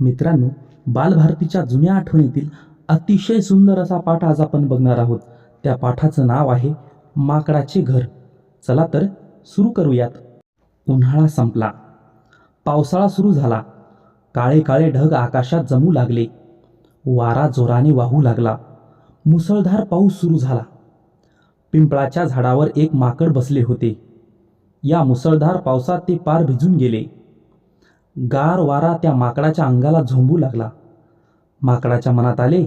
मित्रांनो बालभारतीच्या जुन्या आठवणीतील अतिशय सुंदर असा पाठ आज आपण बघणार आहोत. त्या पाठाचं नाव आहे माकडाचे घर. चला तर सुरू करूयात. उन्हाळा संपला. पावसाळा सुरू झाला. काळे काळे ढग आकाशात जमू लागले. वारा जोराने वाहू लागला. मुसळधार पाऊस सुरू झाला. पिंपळाच्या झाडावर एक माकड बसले होते. या मुसळधार पावसात ते पार भिजून गेले. गार वारा त्या माकडाच्या अंगाला झोंबू लागला. माकडाच्या मनात आले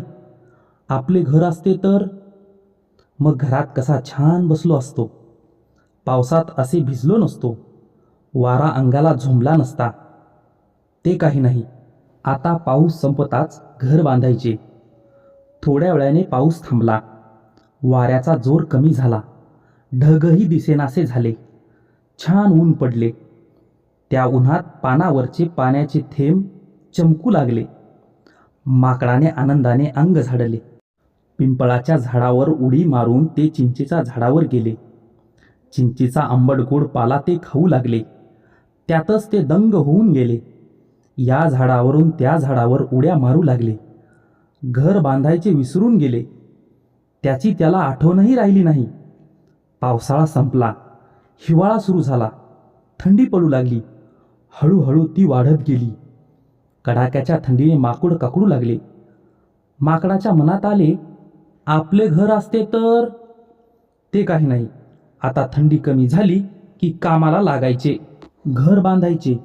आपले घर असते तर मग घरात कसा छान बसलो असतो. पावसात असे भिजलो नसतो. वारा अंगाला झोंबला नसता. ते काही नाही. आता पाऊस संपताच घर बांधायचे. थोड्या वेळाने पाऊस थांबला. वाऱ्याचा जोर कमी झाला. ढगही दिसेनासे झाले. छान ऊन पडले. त्या उन्हात पानावरचे पाण्याचे थेंब चमकू लागले. माकडाने आनंदाने अंग झाडले. पिंपळाच्या झाडावर उडी मारून ते चिंचेच्या झाडावर गेले. चिंचेचा आंबट गोड पाला ते खाऊ लागले. त्यातच ते दंग होऊन गेले. या झाडावरून त्या झाडावर उड्या मारू लागले. घर बांधायचे विसरून गेले. त्याची त्याला आठवणही राहिली नाही. पावसाळा संपला. हिवाळा सुरू झाला. थंडी पडू लागली. हळूहळू ती वाढत गेली. कडाक्याच्या थंडीने माकूड काकडू लागले. माकडाच्या मनात आले आपले घर असते तर? ते काही नाही. आता थंडी कमी झाली की कामाला लागायचे. घर बांधायचे.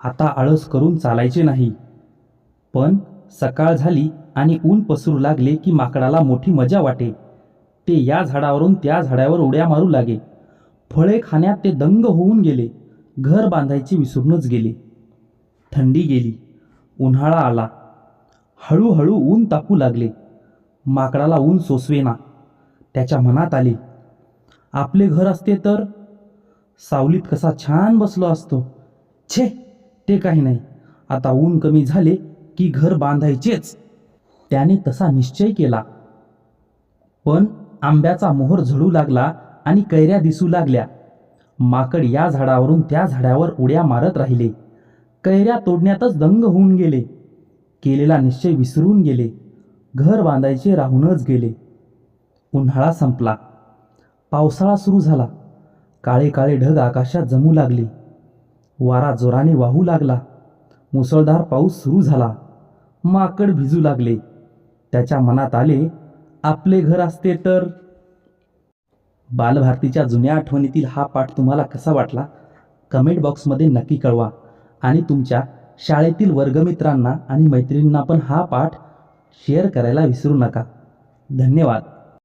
आता आळस करून चालायचे नाही. पण सकाळ झाली आणि ऊन पसरू लागले की माकडाला मोठी मजा वाटे. ते या झाडावरून त्या झाडावर उड्या मारू लागे. फळे खाण्यात ते दंग होऊन गेले. घर बांधायचे विसरूनच गेले. थंडी गेली. उन्हाळा आला. हळूहळू ऊन तापू लागले. माकडाला ऊन सोसवेना. त्याच्या मनात आले आपले घर असते तर? सावलीत कसा छान बसलो असतो. छे ते काही नाही. आता ऊन कमी झाले की घर बांधायचेच. त्याने तसा निश्चय केला. पण आंब्याचा मोहर झडू लागला आणि कैऱ्या दिसू लागल्या. माकड या झाडावरून त्या झाडावर उड्या मारत राहिले. कैऱ्या तोडण्यातच दंग होऊन गेले. केलेला निश्चय विसरून गेले. घर बांधायचे राहूनच गेले. उन्हाळा संपला. पावसाळा सुरू झाला. काळे काळे ढग आकाशात जमू लागले. वारा जोराने वाहू लागला. मुसळधार पाऊस सुरू झाला. माकड भिजू लागले. त्याच्या मनात आले आपले घर असते तर? बालभारतीच्या जुन्या आठवणीतील हा पाठ तुम्हाला कसा वाटला? कमेंट बॉक्समध्ये नक्की कळवा. आणि तुमच्या शाळेतील वर्गमित्रांना आणि मैत्रिणींना पण हा पाठ शेअर करायला विसरू नका. धन्यवाद.